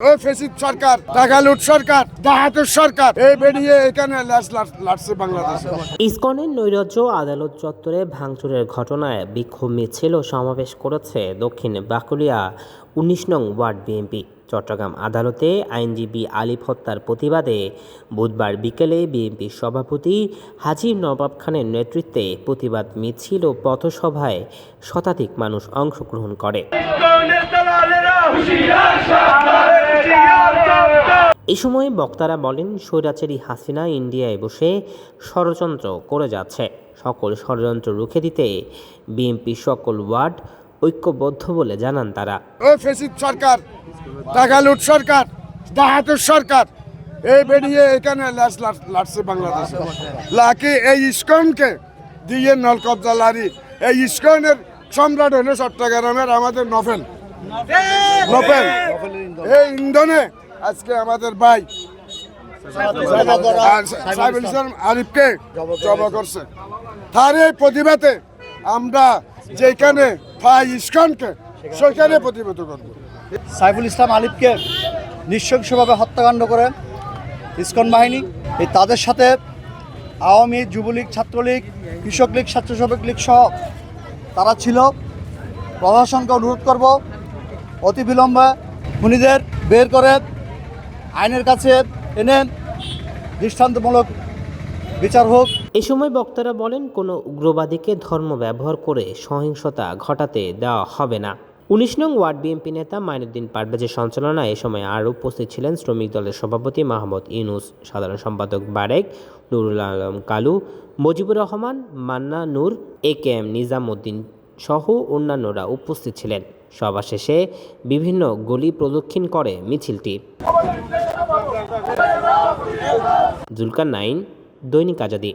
ওই ফেসিদ সরকার টাকা লুট সরকার ডাহাতের সরকার এই বেরিয়ে এখানে লাটছে বাংলাদেশে। ইসকনের নৈরাজ্য আদালত চত্বরে ভাঙচুরের ঘটনায় বিক্ষোভ মিছিল ও সমাবেশ করেছে দক্ষিণ বাকুলিয়া উনিশ নং ওয়ার্ড বিএনপি। চট্টগ্রাম আদালতে আইনজীবী আলিফ হত্যার প্রতিবাদে বুধবার বিকেলে বিএনপির সভাপতি হাজির নবাব খানের নেতৃত্বে প্রতিবাদ মিছিল ও পথসভায় শতাধিক মানুষ অংশগ্রহণ করে। এ সময় বক্তারা বলেন স্বৈরাচারী হাসিনা ইন্ডিয়ায় বসে ষড়যন্ত্র করে যাচ্ছে। সকল ষড়যন্ত্র রুখে দিতে বিএনপি সকল ওয়ার্ড ঐক্যবদ্ধ বলে জানান তারা। ফেসিদ সরকার টাকা লুট সরকার ডাহাতের সরকার এই বেরিয়ে এখানে ল্যাস লাট- লাটছে বাংলাদেশে। লাকি এই ইস্কনকে দিয়ে নল কবজা লারি এই ইস্কনের সম্রাট হলো চট্টগ্রামের আমাদের নভেল নভেল এই ইন্ধনে আজকে আমাদের ভাই সাইবুল ইসলাম আরিফকে জবা করছে। তার এই প্রতিবাদে আমরা যেখানে পাই ইস্কনকে সেখানে প্রতিবাদ করব। সাইফুল ইসলাম আলিফকে নৃশংসভাবে হত্যাকাণ্ড করে ইস্কন বাহিনী এই তাদের সাথে আওয়ামী যুবলীগ ছাত্রলীগ কৃষক লীগ স্বেচ্ছাসেবক লীগ সহ তারা ছিল। প্রশাসনকে অনুরোধ করব অতি বিলম্বে খুনিদের বের করে আইনের কাছে এনে দৃষ্টান্তমূলক বিচার হোক। এ সময় বক্তারা বলেন, কোনো উগ্রবাদীকে ধর্ম ব্যবহার করে সহিংসতা ঘটাতে দেওয়া হবে না। উনিশ নং ওয়ার্ড বিএনপি নেতা মাইনুদ্দিন পারভেজের সঞ্চালনায় এ সময় আরও উপস্থিত ছিলেন শ্রমিক দলের সভাপতি মাহমুদ ইউনুস, সাধারণ সম্পাদক Barek, Nurul Alam Kalu, Mojibur Rahman, Manna Nur, A K M Nizamuddin সহ অন্যান্যরা উপস্থিত ছিলেন। সভা শেষে বিভিন্ন গলি প্রদক্ষিণ করে মিছিলটি। জুলকার নাইন, দৈনিক আজাদি।